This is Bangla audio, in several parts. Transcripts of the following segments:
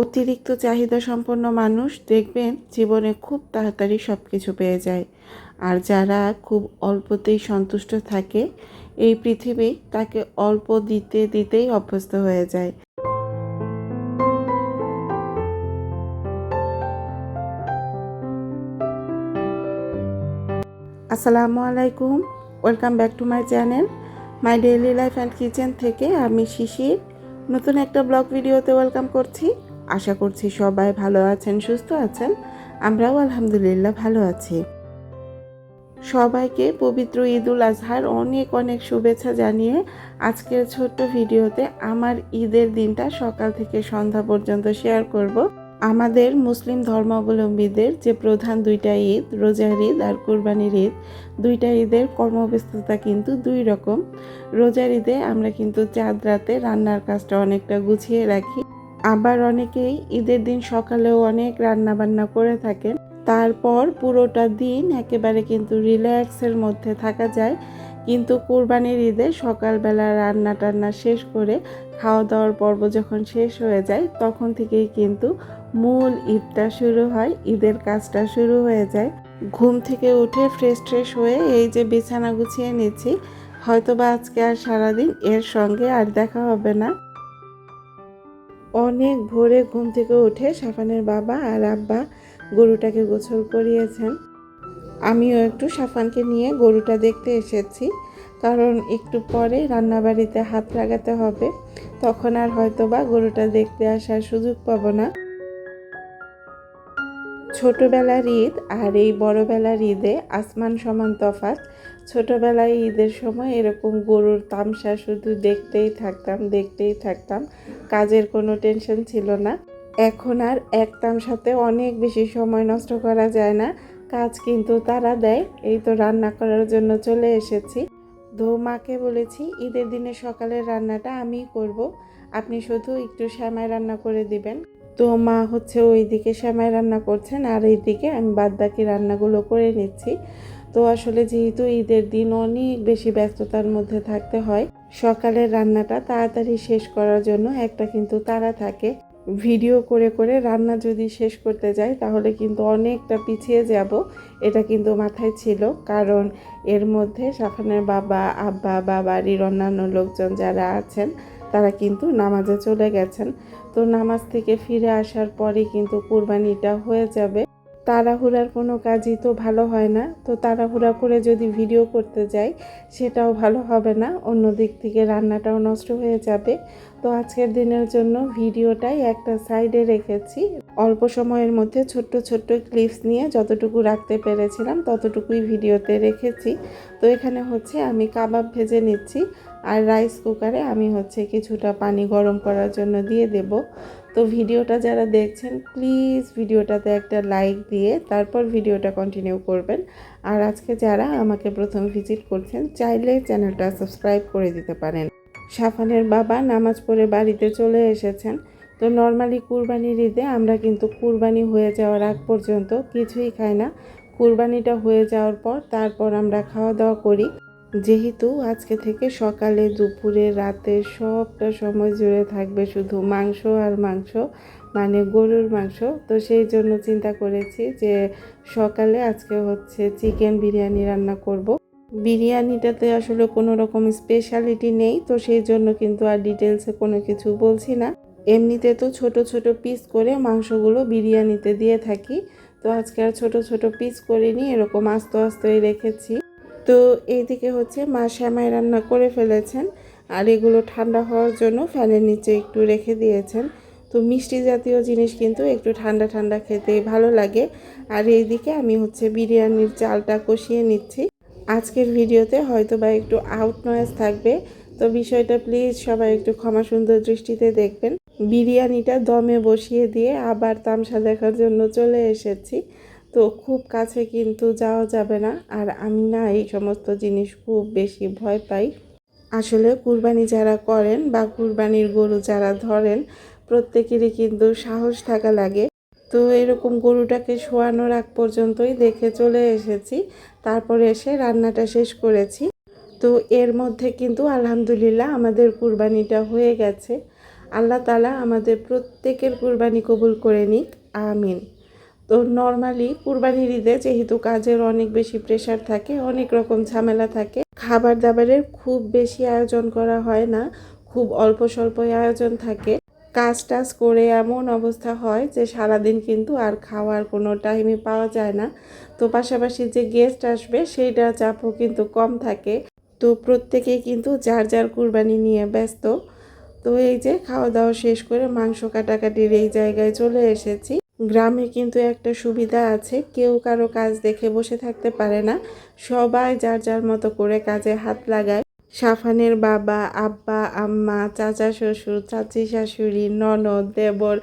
অতিরিক্ত চাহিদা সম্পন্ন মানুষ দেখবেন জীবনে খুব তাড়াতাড়ি সব কিছু পেয়ে যায়। আর যারা খুব অল্পতেই সন্তুষ্ট থাকে, এই পৃথিবী তাকে অল্প দিতে দিতেই অভ্যস্ত হয়ে যায়। আসসালামু আলাইকুম, welcome back to my channel, my daily life and kitchen থেকে আমি শিশির। নতুন একটা ব্লগ ভিডিওতে ওয়েলকাম করছি। আশা করছি সবাই ভালো আছেন, সুস্থ আছেন। আমরাও আলহামদুলিল্লাহ ভালো আছি। সবাইকে পবিত্র ঈদুল আজহার অনেক অনেক শুভেচ্ছা জানিয়ে আজকের ছোট্ট ভিডিওতে আমার ঈদের দিনটা সকাল থেকে সন্ধ্যা পর্যন্ত শেয়ার করব। আমাদের মুসলিম ধর্মাবলম্বীদের যে প্রধান দুইটা ঈদ, রোজার ঈদ আর কোরবানির ঈদ, দুইটা ঈদের কর্মব্যস্ততা কিন্তু দুই রকম। রোজার ঈদে আমরা কিন্তু চাঁদ রাতে রান্নার কাজটা অনেকটা গুছিয়ে রাখি। আবার অনেকেই ঈদের দিন সকালেও অনেক রান্না বান্না করে থাকেন। তারপর পুরোটা দিন একেবারে কিন্তু রিল্যাক্সের মধ্যে থাকা যায়। কিন্তু কোরবানির ঈদে সকালবেলা রান্না টান্না শেষ করে খাওয়া দাওয়ার পর্ব যখন শেষ হয়ে যায়, তখন থেকেই কিন্তু মূল ঈদটা শুরু হয়, ঈদের কাজটা শুরু হয়ে যায়। ঘুম থেকে উঠে ফ্রেশ ট্রেশ হয়ে এই যে বিছানা গুছিয়ে নিচ্ছি, হয়তোবা আজকে আর সারাদিন এর সঙ্গে আর দেখা হবে না। অনেক ভোরে ঘুম থেকে উঠে সাফানের বাবা আর আব্বা গরুটাকে গোছল করিয়েছেন। আমিও একটু সাফানকে নিয়ে গরুটা দেখতে এসেছি, কারণ একটু পরে রান্নাবাড়িতে হাত লাগাতে হবে। তখন আর হয়তো বা গরুটা দেখতে আসার সুযোগ পাবো না। ছোটবেলার ঈদ আর এই বড়বেলার ঈদে আসমান সমান তফাৎ ছোটবেলায় ঈদের সময় এরকম গরুর তামসা শুধু দেখতেই থাকতাম দেখতেই থাকতাম। কাজের কোনো টেনশন ছিল না। এখন আর এক তামসাতে অনেক বেশি সময় নষ্ট করা যায় না। কাজ কিন্তু তারা দেয়। এই তো রান্না করার জন্য চলে এসেছি। তো মাকে বলেছি, ঈদের দিনে সকালের রান্নাটা আমিই করব। আপনি শুধু একটু শ্যামাই রান্না করে দিবেন। তো মা হচ্ছে ওই দিকে শ্যামাই রান্না করছেন আর এইদিকে আমি বাদ বাকি রান্নাগুলো করে নিচ্ছি। তো আসলে যেহেতু ঈদের দিন অনেক বেশি ব্যস্ততার মধ্যে থাকতে হয়, সকালের রান্নাটা তাড়াতাড়ি শেষ করার জন্য একটা কিন্তু তারা থাকে। ভিডিও করে করে রান্না যদি শেষ করতে যাই, তাহলে কিন্তু অনেকটা পিছিয়ে যাব। এটা কিন্তু মাথায় ছিল, কারণ এর মধ্যে সাফানের বাবা, আব্বা বা বাড়ির অন্যান্য লোকজন যারা আছেন, তারা কিন্তু নামাজে চলে গেছেন। তো নামাজ থেকে ফিরে আসার পরে কিন্তু কুরবানিটা হয়ে যাবে। তাড়াহুড়ার কোনো কাজই তো ভালো হয় না। তো তাড়াহুড়া করে যদি ভিডিও করতে যাই, সেটাও ভালো হবে না। অন্য দিক থেকে রান্নাটাও নষ্ট হয়ে যাবে। তো আজকের দিনের জন্য ভিডিওটাই একটা সাইডে রেখেছি। অল্প সময়ের মধ্যে ছোট্ট ছোট্ট ক্লিপস নিয়ে যতটুকু রাখতে পেরেছিলাম, ততটুকুই ভিডিওতে রেখেছি। তো এখানে হচ্ছে আমি কাবাব ভেজে নিচ্ছি। আর রাইস কুকারে আমি হচ্ছে কিছুটা পানি গরম করার জন্য দিয়ে দেব। তো ভিডিওটা যারা দেখছেন প্লিজ ভিডিওটাতে একটা লাইক দিয়ে তারপর ভিডিওটা কন্টিনিউ করবেন। আর আজকে যারা আমাকে প্রথম ভিজিট করছেন, চাইলে চ্যানেলটা সাবস্ক্রাইব করে দিতে পারেন। সাফানের বাবা নামাজ পড়ে বাড়িতে চলে এসেছেন। তো নর্মালি কুরবানির ঈদে আমরা কিন্তু কুরবানি হয়ে যাওয়ার আগ পর্যন্ত কিছুই খাই না। কুরবানিটা হয়ে যাওয়ার পর তারপর আমরা খাওয়া দাওয়া করি। যেহেতু আজকে থেকে সকালে দুপুরে রাতে সবটা সময় জুড়ে থাকবে শুধু মাংস আর মাংস মানে গরুর মাংস। তো সেই জন্য চিন্তা করেছি যে সকালে আজকে হচ্ছে চিকেন বিরিয়ানি রান্না করব। বিরিয়ানিটাতে আসলে কোনো রকম স্পেশালিটি নেই, তো সেই জন্য কিন্তু আর ডিটেলসে কোনো কিছু বলছি না। এমনিতে তো ছোট ছোট পিস করে মাংসগুলো বিরিয়ানিতে দিয়ে থাকি, তো আজকে আর ছোট ছোট পিস করে নিয়ে এরকম আস্তে আস্তেই রেখেছি। তো এইদিকে হচ্ছে মা শ্যামাই রান্না করে ফেলেছেন, আর এগুলো ঠান্ডা হওয়ার জন্য ফ্যানের নিচে একটু রেখে দিয়েছেন। তো মিষ্টি জাতীয় জিনিস কিন্তু একটু ঠান্ডা ঠান্ডা খেতে ভালো লাগে। আর এইদিকে আমি হচ্ছে বিরিয়ানির চালটা কষিয়ে নিচ্ছি। আজকের ভিডিওতে হয়তো বা একটু আউট নয়েজ থাকবে, তো বিষয়টা প্লিজ সবাই একটু ক্ষমা সুন্দর দৃষ্টিতে দেখবেন। বিরিয়ানিটা দমে বসিয়ে দিয়ে আবার তামসা দেখার জন্য চলে এসেছি। তো খুব কাছে কিন্তু যাওয়া যাবে না। আর আমি না এই সমস্ত জিনিস খুব বেশি ভয় পাই। আসলে কুরবানি যারা করেন বা কুরবানির গরু যারা ধরেন, প্রত্যেকেরই কিন্তু সাহস থাকা লাগে। তো এরকম গরুটাকে শোয়ানোর আগ পর্যন্তই দেখে চলে এসেছি। তারপরে এসে রান্নাটা শেষ করেছি। তো এর মধ্যে কিন্তু আলহামদুলিল্লাহ আমাদের কুরবানিটা হয়ে গেছে। আল্লাহ তালা আমাদের প্রত্যেকের কুরবানি কবুল করে নিক। আমিন। তো নর্মালি কুরবানির ঈদে যেহেতু কাজের অনেক বেশি প্রেশার থাকে, অনেক রকম ঝামেলা থাকে খাবার দাবারের খুব বেশি আয়োজন করা হয় না, খুব অল্প স্বল্পই আয়োজন থাকে। কাজ টাজ করে এমন অবস্থা হয় যে সারাদিন কিন্তু আর খাওয়ার কোনো টাইমই পাওয়া যায় না। তো পাশাপাশি যে গেস্ট আসবে সেইটা চাপও কিন্তু কম থাকে। তো প্রত্যেকেই কিন্তু যার যার কুরবানি নিয়ে ব্যস্ত। তো এই যে খাওয়া দাওয়া শেষ করে মাংস কাটাকাটির এই জায়গায় চলে এসেছি। গ্রামে কিন্তু একটা সুবিধা আছে। কেউ কারও কাজ দেখে বসে থাকতে পারে না। সবাই যার যার মতো করে কাজে হাত লাগায়। সাফানের বাবা, আব্বা, আম্মা, চাচা শ্বশুর, চাচি শাশুড়ি, ননদ, দেবর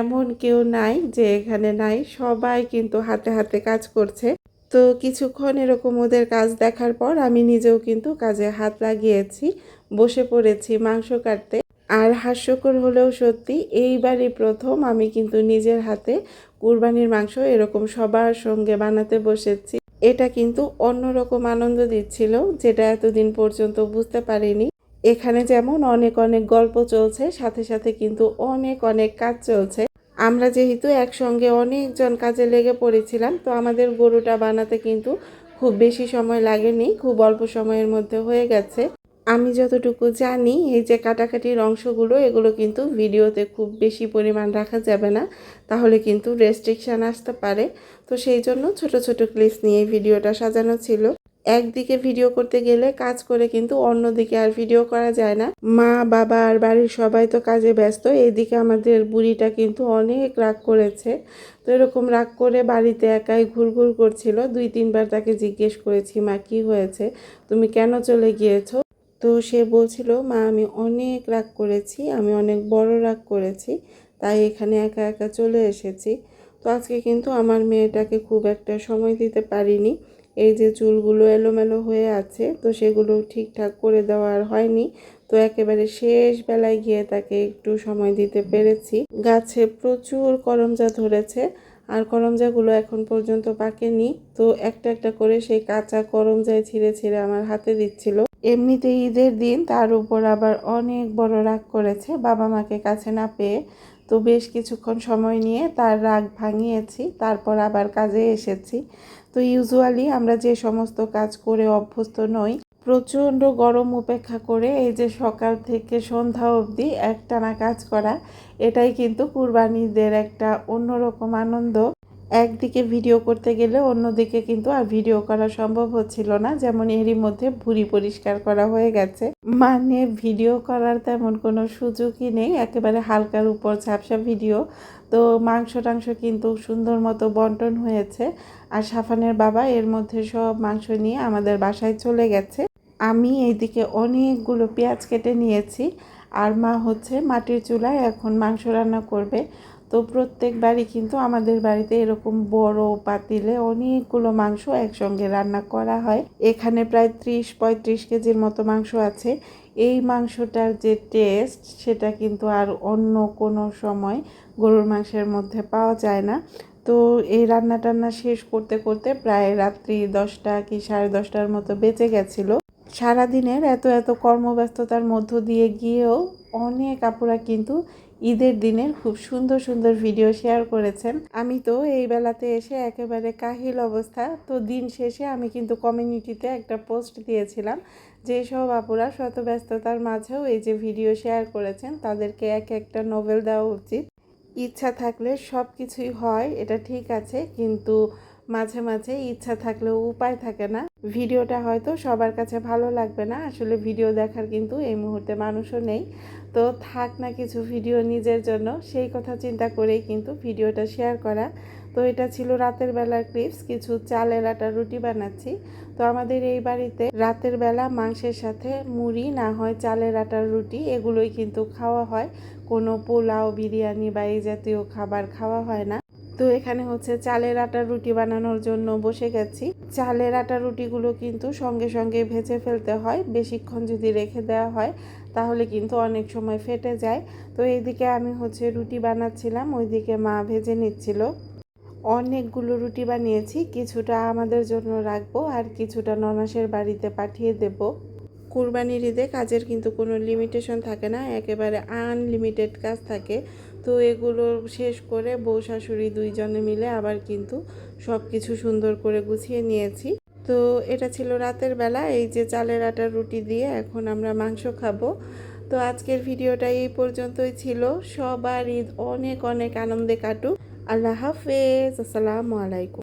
এমন কেউ নাই যে এখানে নাই। সবাই কিন্তু হাতে হাতে কাজ করছে। তো কিছুক্ষণ এরকম ওদের কাজ দেখার পর আমি নিজেও কিন্তু কাজে হাত লাগিয়েছি, বসে পড়েছি মাংস কাটতে। আর হাস্যকর হলেও সত্যি, এইবারই প্রথম আমি কিন্তু নিজের হাতে কুরবানির মাংস এরকম সবার সঙ্গে বানাতে বসেছি। এটা কিন্তু অন্যরকম আনন্দ দিচ্ছিল, যেটা এতদিন পর্যন্ত বুঝতে পারিনি। এখানে যেমন অনেক অনেক গল্প চলছে, সাথে সাথে কিন্তু অনেক অনেক কাজ চলছে। আমরা যেহেতু একসঙ্গে অনেকজন কাজে লেগে পড়েছিলাম, তো আমাদের গরুটা বানাতে কিন্তু খুব বেশি সময় লাগেনি, খুব অল্প সময়ের মধ্যে হয়ে গেছে। আমি যতটুকু জানি, এই যে কাটাকাটির অংশগুলো, এগুলো কিন্তু ভিডিওতে খুব বেশি পরিমাণ রাখা যাবে না। তাহলে কিন্তু রেস্ট্রিকশান আসতে পারে। তো সেই জন্য ছোট ছোট ক্লিপস নিয়ে ভিডিওটা সাজানো ছিল। একদিকে ভিডিও করতে গেলে কাজ করে কিন্তু অন্যদিকে আর ভিডিও করা যায় না। মা, বাবা আর বাড়ির সবাই তো কাজে ব্যস্ত, এইদিকে আমাদের বুড়িটা কিন্তু অনেক রাগ করেছে। তো এরকম রাগ করে বাড়িতে একাই ঘুরঘুর করছিল। দুই, তিনবার তাকে জিজ্ঞেস করেছি, মা, কি হয়েছে? তুমি কেন চলে গিয়েছো? তো সে বলছিল, মা, আমি অনেক রাগ করেছি, আমি অনেক বড় রাগ করেছি, তাই এখানে একা একা চলে এসেছি। তো আজকে কিন্তু আমার মেয়েটাকে খুব একটা সময় দিতে পারিনি। এই যে চুলগুলো এলোমেলো হয়ে আছে, তো সেগুলো ঠিকঠাক করে দেওয়া আর হয়নি। তো একেবারে শেষ বেলায় গিয়ে তাকে একটু সময় দিতে পেরেছি। গাছে প্রচুর করমজা ধরেছে, আর করমজাগুলো এখন পর্যন্ত পাকেনি। তো একটা একটা করে সেই কাঁচা করমজায় ছিঁড়ে ছিঁড়ে আমার হাতে দিচ্ছিল। এমনিতে ঈদের দিন তার উপর আবার অনেক বড় রাগ করেছে বাবা মাকে কাছে না পেয়ে। তো বেশ কিছুক্ষণ সময় নিয়ে তার রাগ ভাঙিয়েছি, তারপর আবার কাজে এসেছি। তো ইউজুয়ালি আমরা যে সমস্ত কাজ করে অভ্যস্ত নই, প্রচণ্ড গরম উপেক্ষা করে এই যে সকাল থেকে সন্ধ্যা অবধি একটানা কাজ করা, এটাই কিন্তু কুরবানিদের একটা অন্যরকম আনন্দ। একদিকে ভিডিও করতে গেলে অন্যদিকে কিন্তু আর ভিডিও করা সম্ভব হচ্ছিল না। যেমন এরই মধ্যে ভুড়ি পরিষ্কার করা হয়ে গেছে। মানে ভিডিও করার তেমন কোনো সুযোগই নেই। একেবারে হালকার উপর ঝাপসা ভিডিও। তো মাংস টাংস কিন্তু সুন্দর মতো বন্টন হয়েছে। আর সাফানের বাবা এর মধ্যে সব মাংস নিয়ে আমাদের বাসায় চলে গেছে। আমি এইদিকে অনেকগুলো পেঁয়াজ কেটে নিয়েছি। আর মা হচ্ছে মাটির চুলায় এখন মাংস রান্না করবে। তো প্রত্যেকবারই কিন্তু আমাদের বাড়িতে এরকম বড় পাতিলে অনেকগুলো মাংস একসঙ্গে রান্না করা হয়। এখানে প্রায় ত্রিশ পঁয়ত্রিশ কেজির মতো মাংস আছে। এই মাংসটার যে টেস্ট সেটা কিন্তু আর অন্য কোনো সময় গরুর মাংসের মধ্যে পাওয়া যায় না। তো এই রান্না টান্না শেষ করতে করতে প্রায় রাত্রি দশটা কি সাড়ে দশটার মতো বেঁচে গেছিল। সারাদিনের এত এত কর্মব্যস্ততার মধ্য দিয়ে গিয়েও অনেক আপুরা কিন্তু ঈদের দিনের খুব সুন্দর সুন্দর ভিডিও শেয়ার করেছেন। আমি তো এই বেলাতে এসে একেবারে কাহিল অবস্থা। তো দিন শেষে আমি কিন্তু কমিউনিটিতে একটা পোস্ট দিয়েছিলাম যে সব আপুরা শত ব্যস্ততার মাঝেও এই যে ভিডিও শেয়ার করেছেন, তাদেরকে এক একটা নোবেল দেওয়া উচিত। ইচ্ছা থাকলে সব কিছুই হয়, এটা ঠিক আছে, কিন্তু মাঝে মাঝে ইচ্ছা থাকলেও উপায় থাকে না। ভিডিওটা হয়তো সবার কাছে ভালো লাগবে না। আসলে ভিডিও দেখার কিন্তু এই মুহূর্তে মানুষও নেই। তো থাক না কিছু ভিডিও নিজের জন্য। সেই কথা চিন্তা করেই কিন্তু ভিডিওটা শেয়ার করা। তো এটা ছিল রাতের বেলার ক্লিপস। কিছু চালের আটা রুটি বানাচ্ছি। তো আমাদের এই বাড়িতে রাতের বেলা মাংসের সাথে মুড়ি, না হয় চালের আটার রুটি, এগুলোই কিন্তু খাওয়া হয়। কোনো পোলাও, বিরিয়ানি বা এই জাতীয় খাবার খাওয়া হয় না। তো এখানে হচ্ছে চালের আটার রুটি বানানোর জন্য বসে গেছি। চালের আটা রুটিগুলো কিন্তু সঙ্গে সঙ্গে ভেজে ফেলতে হয়, বেশিক্ষণ যদি রেখে দেওয়া হয় তাহলে কিন্তু অনেক সময় ফেটে যায়। তো এইদিকে আমি হচ্ছে রুটি বানাচ্ছিলাম, ওইদিকে মা ভেজে নিচ্ছিল। অনেকগুলো রুটি বানিয়েছি, কিছুটা আমাদের জন্য রাখব আর কিছুটা ননাসের বাড়িতে পাঠিয়ে দেব। কুরবানির ঈদে কাজের কিন্তু কোনো লিমিটেশন থাকে না, একেবারে আনলিমিটেড কাজ থাকে। তো এগুলো শেষ করে বউ শাশুড়ি দুইজনে মিলে আবার কিন্তু সব কিছু সুন্দর করে গুছিয়ে নিয়েছি। তো এটা ছিল রাতের বেলা, এই যে চালের আটার রুটি দিয়ে এখন আমরা মাংস খাব। তো আজকের ভিডিওটা এই পর্যন্তই ছিল। সবার ঈদ অনেক অনেক আনন্দে কাটুক। আল্লাহ হাফেজ। আসসালামু আলাইকুম।